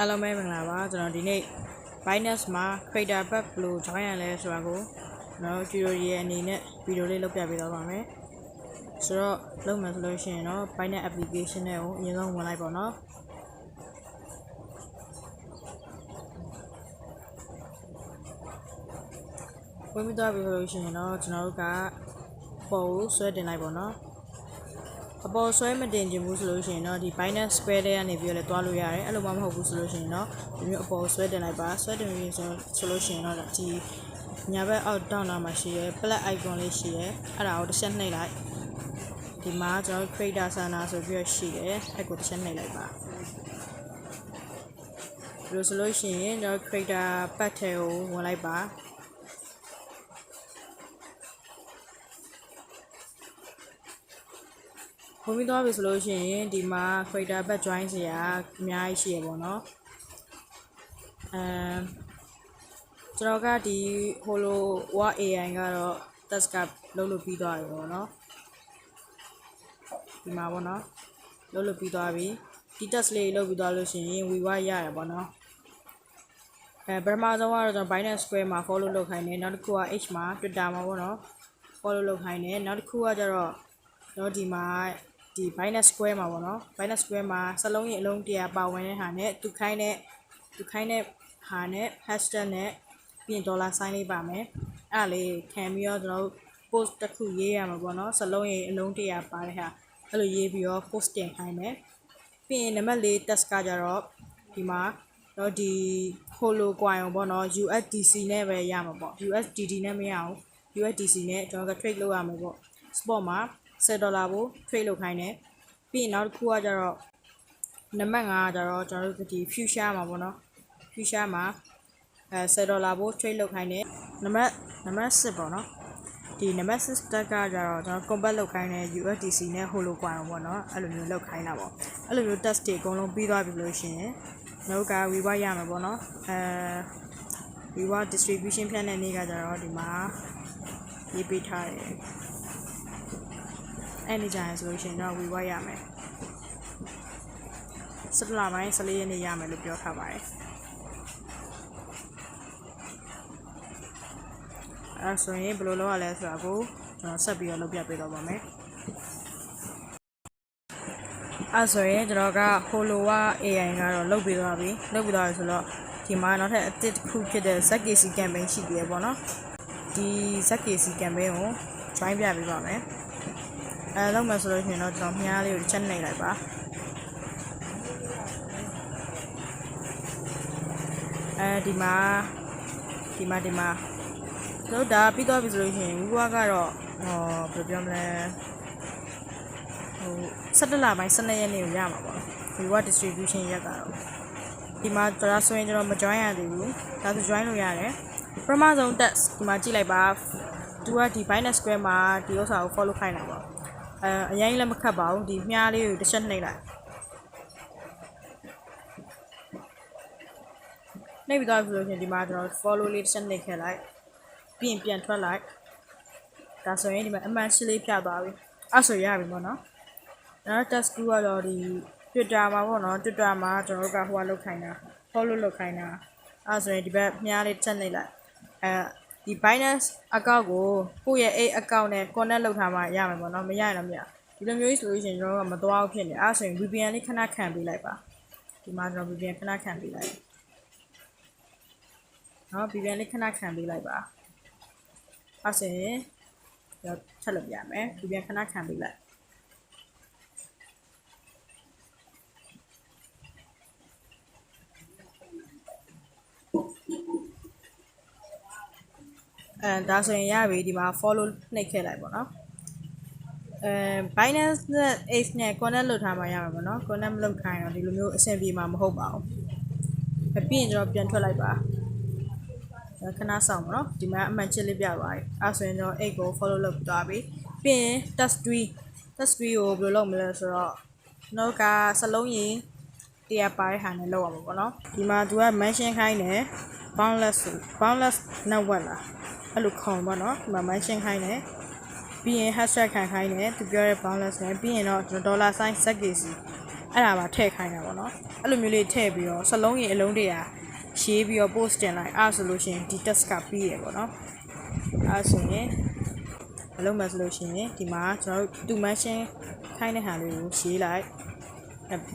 အားလုံးပဲမင်္ဂလာပါကျွန်တော်ဒီနေ့ Binance မှာ Creator Pack ဘယ်လို join ရလဲဆိုတာကိုကျွန်တော် tutorial ရဲ့အနေနဲ့ဗီဒီယိုလေးလုပ်ပြပေးသွားပါမယ်ဆိုတော့လုပ်မယ်ဆိုလို့ရှိရင်တော့ Binance application နဲ့ကိုအရင်ဆုံးဝင်လိုက်ပါတော့ဝင်ပြီးတော့ပြီဆိုလို့ရှိရင်တော့ကျွန်တော်တို့ကပေါ်ကိုဆွဲတင်လိုက်ပါတော့ အပေါ်ဆွဲမတင်ချင်ဘူးဆိုလို့ရှိရင်တော့ဒီ Binance Square ထဲကနေပြီးတော့လည်းတွားလို့ရတယ်အဲ့လိုမှမဟုတ်ဘူးဆိုလို့ရှိရင်တော့ဒီမျိုးအပေါ်ဆွဲတင်လိုက်ပါဆွဲတင်ပြီးဆိုဆိုလို့ရှိရင်တော့ဒီညာဘက်အောက်တောင်းနာမှာရှိရဲ plus icon လေးရှိရဲအဲ့ဒါကိုတစ်ချက်နှိပ်လိုက်ဒီမှာကျွန်တော် creator center ဆိုပြီးတော့ရှိတယ်အဲ့ကိုတစ်ချက်နှိပ်လိုက်ပါဒီလိုဆိုလို့ရှိရင်ကျွန်တော် creator pack ထဲကိုဝင်လိုက်ပါ ဝင်ပြီးသွားပြီဆိုလို့ရှိရင်ဒီမှာ creator back join စရာအများကြီးရှိရပေါ့နော်အမ်ကျွန်တော်ကဒီ holo wa ai ကတော့ task ကလုပ်လို့ပြီးသွားပြီပေါ့နော်ဒီမှာပေါ့နော်လုပ်လို့ပြီးသွားပြီဒီ task လေးလုပ်ပြီးသွားလို့ရှိရင် we wa ရတယ်ပေါ့နော်အဲပထမဆုံးကတော့ကျွန်တော် Binance Square မှာ follow လုပ်ခိုင်းတယ်နောက်တစ်ခုက H မှာ Twitter မှာပေါ့နော် follow လုပ်ခိုင်းတယ်နောက်တစ်ခုကကျတော့ကျွန်တော်ဒီမှာ ဒီ Binance Square မှာပေါ့နော် Binance Square မှာစလုံးရင်အလုံး100ပါဝင်တဲ့ဟာနဲ့သူခိုင်းတဲ့သူခိုင်းတဲ့ဟာနဲ့ hashtag နဲ့ပြီးရင် dollar sign လေးပါမယ်အဲ့ဒါလေးခံပြီးတော့ကျွန်တော်တို့ post တစ်ခုရေးရမှာပေါ့နော်စလုံးရင်အလုံး100ပါတဲ့ဟာအဲ့လိုရေးပြီးတော့ post တင်ခိုင်းမယ်ပြီးရင်နံပါတ်၄ test ကကြတော့ဒီမှာတော့ဒီ holo coin ပေါ့နော် USDC နဲ့ပဲရမှာပေါ့ USDT နဲ့မရအောင် USDC နဲ့ကျွန်တော်က trade လုပ်ရမှာပေါ့ spot မှာ 10ဒေါ်လာကို trade လုပ်ခိုင်းတယ်ပြီးရင်နောက်တစ်ခုကကြတော့နံပါတ်5ကကြတော့ကျွန်တော်တို့ဒီ future မှာပေါ့နော် future မှာအဲ10ဒေါ်လာကို trade လုပ်ခိုင်းတယ်နံပါတ်နံပါတ်10ပေါ့နော်ဒီနံပါတ်6တက်ကကြတော့ကျွန်တော် convert လုပ်ခိုင်းတဲ့ USDC နဲ့ holo coin ပေါ့နော်အဲ့လိုမျိုးလုပ်ခိုင်းတာပေါ့အဲ့လိုမျိုး test တွေအကုန်လုံးပြီးသွားပြီလို့ရှိရင်နောက်က reward ရမှာပေါ့နော်အဲ reward distribution ဖြတ်တဲ့နေ့ကကြတော့ဒီမှာရေးပေးထားတယ် အဲ့ဒီကြရင်ဆိုလို့ရှိရင်တော့ reward ရမယ်စက်လပိုင်း14ရက်နေ့ရမယ်လို့ပြောထားပါတယ်အဲ့ဆိုရင်ဘယ်လိုလုပ်ရလဲဆိုတာကိုကျွန်တော်ဆက်ပြီးတော့လုပ်ပြပေးတော့ပါမယ်အဲ့ဆိုရင်ကျွန်တော်က Holowa AI ကတော့လုပ်ပြီးသွားပြီလုပ်ပြီးသွားပြီဆိုတော့ဒီမှာနောက်ထပ်အသစ်တစ်ခုဖြစ်တဲ့ ZKC campaign ရှိသေးတယ်ပေါ့နော်ဒီ ZKC campaign ကို join ပြပေးပါမယ် အဲလောက်မယ်ဆိုလို့ရှိရင်တော့ကျွန်တော်မြားလေးကိုတစ်ချက်နှိပ်လိုက်ပါအဲဒီမှာဒီမှာဒီမှာတို့ဒါပြီးသွားပြီဆိုလို့ရှိရင်ဝီဝါကတော့ဟောဘယ်လိုပြောမလဲဟို17လပိုင်း12ရက်နေ့ကိုရမှာပေါ့ဝီဝါ distribution ရက်ကတော့ဒီမှာဒါဆိုရင်ကျွန်တော်မ join ရသေးဘူးဒါဆို join လို့ရတယ်ပထမဆုံး test ဒီမှာကြည့်လိုက်ပါသူကဒီ Binance Square မှာဒီဥစ္စာကို follow ခိုင်းတာပေါ့ အဲအရင်လည်းမခတ်ပါဘူးဒီမြားလေးကိုတစ်ချက်နှိပ်လိုက်နှိပ်ပြီးတော့ဆိုလို့ရှိရင်ဒီမှာကျွန်တော် follow လေးတစ်ချက်နှိပ်ခဲ့လိုက်ပြီးရင်ပြန်ထွက်လိုက်ဒါဆိုရင်ဒီမှာအမှန်ရှင်းလေးပြသွားပြီအဲ့ဆိုရပြီပေါ့နော်နောက် test 2ကတော့ဒီ Twitter မှာပေါ့နော် Twitter မှာကျွန်တော်တို့ကဟိုကလောက်ခိုင်းတာ follow လုပ်ခိုင်းတာအဲ့ဆိုရင်ဒီဘက်မြားလေးတစ်ချက်နှိပ်လိုက်အဲ ဒီ Binance account ကိုကိုယ့်ရဲ့အိတ် account နဲ့ connect လုပ်ထားမှရမယ်ပေါ့နော်မရရင်တော့မရဒီလိုမျိုးကြီးဆိုလို့ရှိရင်ကျွန်တော်တို့ကမသွားဘူးဖြစ်နေအဲ့ဆိုရင် VPN လေးခဏခံပေးလိုက်ပါဒီမှာကျွန်တော် VPN ခဏခံပေးလိုက်နော် VPN လေးခဏခံပေးလိုက်ပါအဲ့ဆိုရင်ကျွန်တော်ထပ်လုပ်ပြမယ် VPN ခဏခံပေးလိုက် အဲဒါဆိုရင်ရပြီဒီမှာ follow နှိပ်ခဲ့လိုက်ပေါ့နော်အဲ Binance နဲ့ Ace နဲ့ connect လုပ်ထားမှရမှာပေါ့နော် connect မလုပ်ခိုင်းတော့ဒီလိုမျိုးအဆင်ပြေမှာမဟုတ်ပါဘူးအပြင်ကျွန်တော်ပြန်ထွက်လိုက်ပါခဏဆောင်ပါနော်ဒီမှာအမှန်ချစ်လေးပြသွားပြီအဲဆိုရင်ကျွန်တော် 8ကို follow လုပ်သွားပြီပြီးရင် test 3 test 3ကိုဘယ်လိုလုပ်မလဲဆိုတော့ကျွန်တော်ကစလုံးရင်တရားပါတဲ့ဟာနဲ့လုပ်ရမှာပေါ့နော်ဒီမှာသူက mention ခိုင်းတယ် boundless boundless network လား အဲ့လိုခေါ်ပါတော့ဒီမှာ mention ခိုင်းတယ်ပြီးရင် hashtag ခံခိုင်းတယ်သူပြောတဲ့ boundless နဲ့ပြီးရင်တော့ကျွန်တော် dollar sign ZKC အဲ့ဒါပါထည့်ခိုင်းတာပေါ့နော်အဲ့လိုမျိုးလေးထည့်ပြီးတော့စလုံးရင်အလုံးတရာရေးပြီးတော့ post တင်လိုက်အဲ့ဒါဆိုလို့ရှိရင်ဒီ task ကပြီးရပေါ့နော်အဲ့ဒါဆိုရင်မလုပ်မှဆိုလို့ရှိရင်ဒီမှာကျွန်တော်တို့တူမန်ရှင်းခိုင်းတဲ့ဟာလေးကိုရေးလိုက်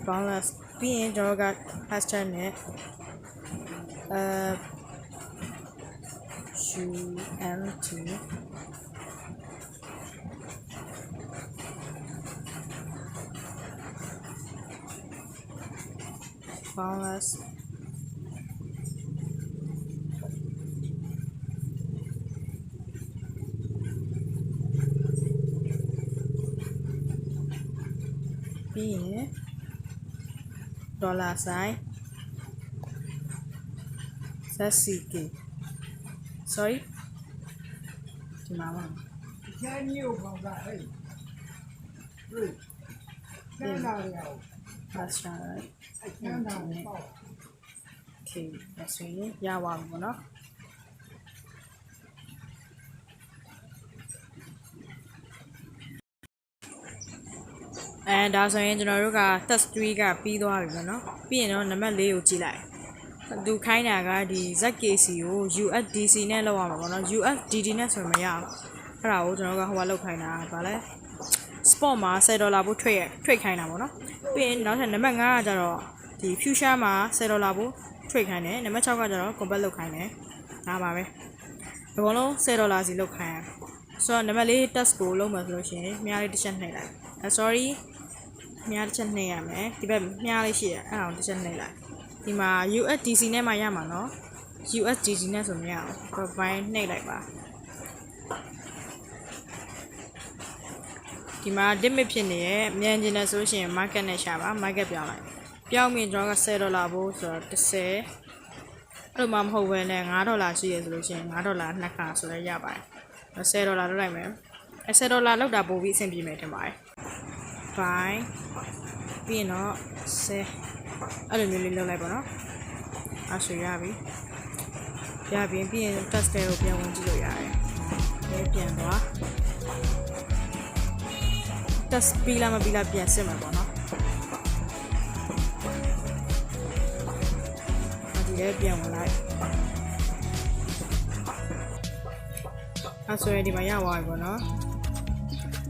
balance ပြီးရင်ကျွန်တော်တို့က hashtag နဲ့အဲ UNT balance ပြီးရင်ဒေါ်လာဆိုင် ZCK sorry ဒီမှာပါကျန်းညို့ကောင်ကအဲ့တွေ့ကျန်းလာရအောင် master right အကျန်းလာပေါ့ okay ဒါဆိုရင်ရပါပြီပေါ့နော်အဲဒါဆိုရင်ကျွန်တော်တို့က test 3ကပြီးသွားပြီပေါ့နော်ပြီးရင်တော့နံပါတ်4ကိုကြည့်လိုက် သူခိုင်းတာကဒီ ZKC ကို USDC နဲ့လောက်ရမှာပေါ့နော် USDD နဲ့ဆိုရင်မရဘူးအဲ့ဒါကိုကျွန်တော်တို့ကဟိုကလောက်ခိုင်းတာဗာလဲ spot မှာ10ဒေါ်လာဖို့ trade ရ trade ခိုင်းတာပေါ့နော်ပြီးရင်နောက်ထပ်နံပါတ်5ကကျတော့ဒီ future မှာ10ဒေါ်လာဖို့ trade ခိုင်းတယ်နံပါတ်6ကကျတော့ convert လုပ်ခိုင်းတယ်ဒါပါပဲအကုန်လုံး10ဒေါ်လာစီလုပ်ခိုင်းရဆိုတော့နံပါတ်4 test ကိုလုပ်မှဆိုလို့ရှိရင်မြားလေးတစ်ချက်နှိပ်လိုက်အဲ sorry မြားတစ်ချက်နှိပ်ရမယ်ဒီဘက်မြားလေးရှိရအဲ့အောင်တစ်ချက်နှိပ်လိုက် ဒီမှာ USDC နဲ့မှရမှာနော် USDC နဲ့ဆိုမရဘူး provide နှိပ်လိုက်ပါဒီမှာ limit ဖြစ်နေရဲ့မြန်ကျင်တယ်ဆိုလို့ရှိရင် market နဲ့ရှာပါ market ပြောင်းလိုက်ပြောင်းပြီးကျွန်တော်က10ဒေါ်လာဖို့ဆိုတော့30အဲ့လိုမှမဟုတ်ဘဲနဲ့9ဒေါ်လာရှိရဆိုလို့ရှိရင်9ဒေါ်လာနှစ်ခါဆိုလည်းရပါတယ်10ဒေါ်လာလောက်လိုက်မယ်အဲ10ဒေါ်လာလောက်တာပို့ပြီးအဆင်ပြေမယ်ထင်ပါတယ် buy ပြီးရင်တော့10 အဲ့လိုမျိုးလေးလုပ်လိုက်ပါတော့အဲ့ဆိုရပြီရပြီပြီးရင် test တွေကိုပြန်ဝင်ကြည့်လို့ရတယ်လဲပြန်သွား test ပြီးလားမပြီးလားပြန်စစ်မှာပေါ့နော်ဒီလည်းပြန်ဝင်လိုက်အဲ့ဆိုရင်ဒီမှာရသွားပြီပေါ့နော်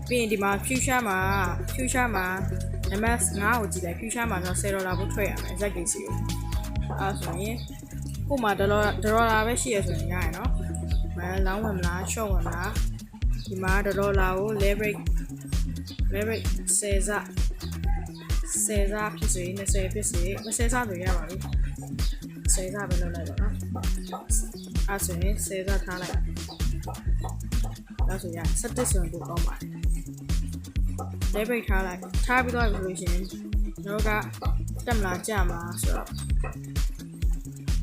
ပြီးရင်ဒီမှာ future မှာ future မှာ နံပါတ်5ကိုကြည့်လိုက် future မှာတော့10ဒေါ်လာဖို့ထွက်ရမယ် ZKC ကိုအဲ့ဆိုရင်ကို့မှာဒေါ်လာဒေါ်လာပဲရှိရဆိုရင်ရရနော်မလောင်းဝင်မလား short ဝင်မလားဒီမှာဒေါ်လာကို leverage leverage 10စ10စဖြစ်စေ20ဖြစ်စေ20စဆိုရပါပြီ10စပဲလုပ်လိုက်ပါနော်အဲ့ဆိုရင်10စထားလိုက်ဒါဆိုရ17ဆိုရင်ပိုကောင်းပါတယ် leverage ထားလိုက်ထားပြီးတော့ဆိုလို့ရှိရင်ကျွန်တော်ကတက်မလားကြမှာဆိုတော့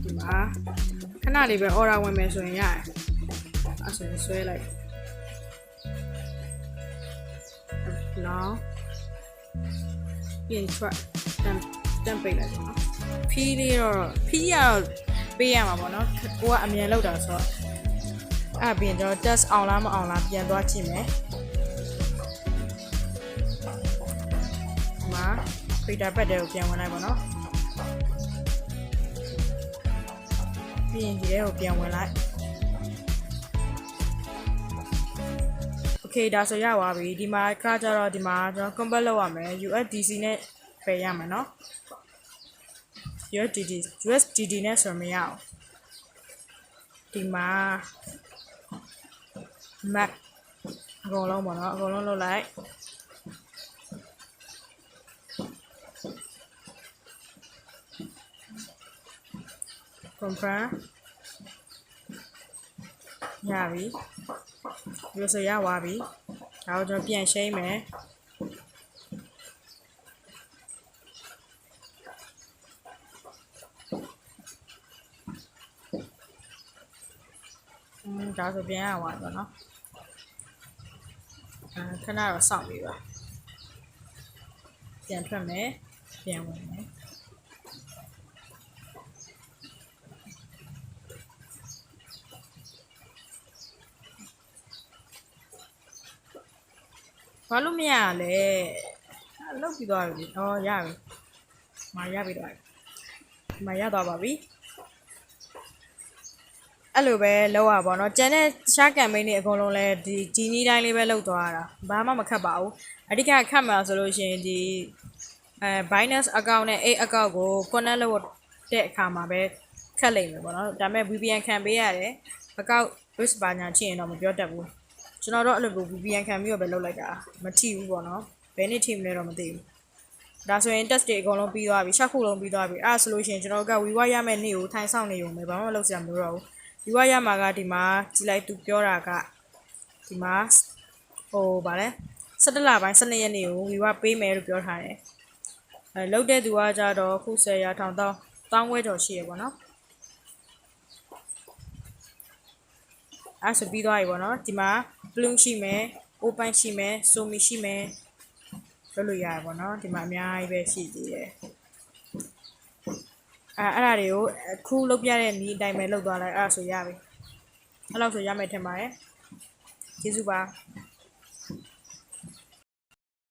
ဒီမှာခဏလေးပဲ order ဝင်မယ်ဆိုရင်ရတယ်အဲ့ဆိုရင်ဆွဲလိုက်နော်ပြင် track တန်တန်ပိတ်လိုက်ပါနော်ဖီးလေးတော့ဖီးရတော့ပေးရမှာပေါ့နော်ကိုကအမြန်လောက်တာဆိုတော့အဲ့ပြင်ကျွန်တော် test အောင်လားမအောင်လားပြန်သွားကြည့်မယ် filter pad တွေကိုပြန်ဝင်လိုက်ပါနော်ပြီးရင်ဒီထဲကိုပြန်ဝင်လိုက် okay ဒါဆိုရပါပြီဒီမှာခါကြတော့ဒီမှာကျွန်တော် convert လုပ်ရမယ် USDC နဲ့ဖယ်ရမယ်နော် USDD USDD နဲ့ဆိုမရအောင်ဒီမှာ map အကုန်လုံးပေါ့နော်အကုန်လုံးလုပ်လိုက် confirm ရပြီဒီလိုဆိုရသွားပြီဒါကိုကျွန်တော်ပြန်ရှင်းမယ်อืมဒါဆိုပြန်ရသွားပြီပေါ့နော်အဲခဏတော့စောင့်ပြီပါပြန်ထွက်မယ်ပြန်ဝင်မယ် ဘာလို့မရလဲအဲ့လုတ်ပြီးသွားပြီလေဩရပြီမာရပြီတော့မာရသွားပါပြီအဲ့လိုပဲလောက်ရပါတော့ကျန်တဲ့ရှားကမ်ပိန်းတွေအကုန်လုံးလဲဒီဂျီနီတိုင်းလေးပဲလောက်သွားရတာဘာမှမခတ်ပါဘူးအဓိကခတ်မှာဆိုလို့ရှိရင်ဒီအဲ Binance account နဲ့ A account ကို connect လုပ်တဲ့အခါမှာပဲခတ်လိမ့်မယ်ပေါ့နော်ဒါပေမဲ့ VPN ခံပေးရတယ် account risk ပါညာချင်းရင်တော့မပြောတတ်ဘူး ကျွန်တော်တို့အဲ့လိုမျိုး VPN ခံပြီးတော့ပဲလုပ်လိုက်တာမထိဘူးပေါ့နော်ဘယ်နှစ်ထိမလဲတော့မသိဘူးဒါဆိုရင် test တွေအကုန်လုံးပြီးသွားပြီရှက်ခုလုံးပြီးသွားပြီအဲ့ဒါဆိုလို့ရှိရင်ကျွန်တော်တို့က WeWa ရမယ့်နေ့ကိုထိုင်ဆောင်နေရုံပဲဘာမှမလုပ်စရာမလိုတော့ဘူး WeWa ရမှာကဒီမှာကြည်လိုက်သူပြောတာကဒီမှာဟိုဗာလဲ17လပိုင်း12ရက်နေ့ကို WeWa ပေးမယ်လို့ပြောထားတယ်အဲလောက်တဲ့သူကကြတော့ခု10ရာထောင်တောင်းတောင်းဝဲကျော်ရှိရပေါ့နော်အဲ့ဆိုပြီးသွားပြီပေါ့နော်ဒီမှာ bloom ရှိမယ် open ရှိမယ် somi ရှိမယ်လုပ်လို့ရတယ်ပေါ့နော်ဒီမှာအများကြီးပဲရှိသေးတယ်အဲ့အဲ့ဒါတွေကိုအခုလုပ်ပြတဲ့နီးအတိုင်းပဲလုပ်သွားလိုက်အဲ့ဒါဆိုရပြီအဲ့လောက်ဆိုရမယ်ထင်ပါတယ်ကျေးဇူးပါ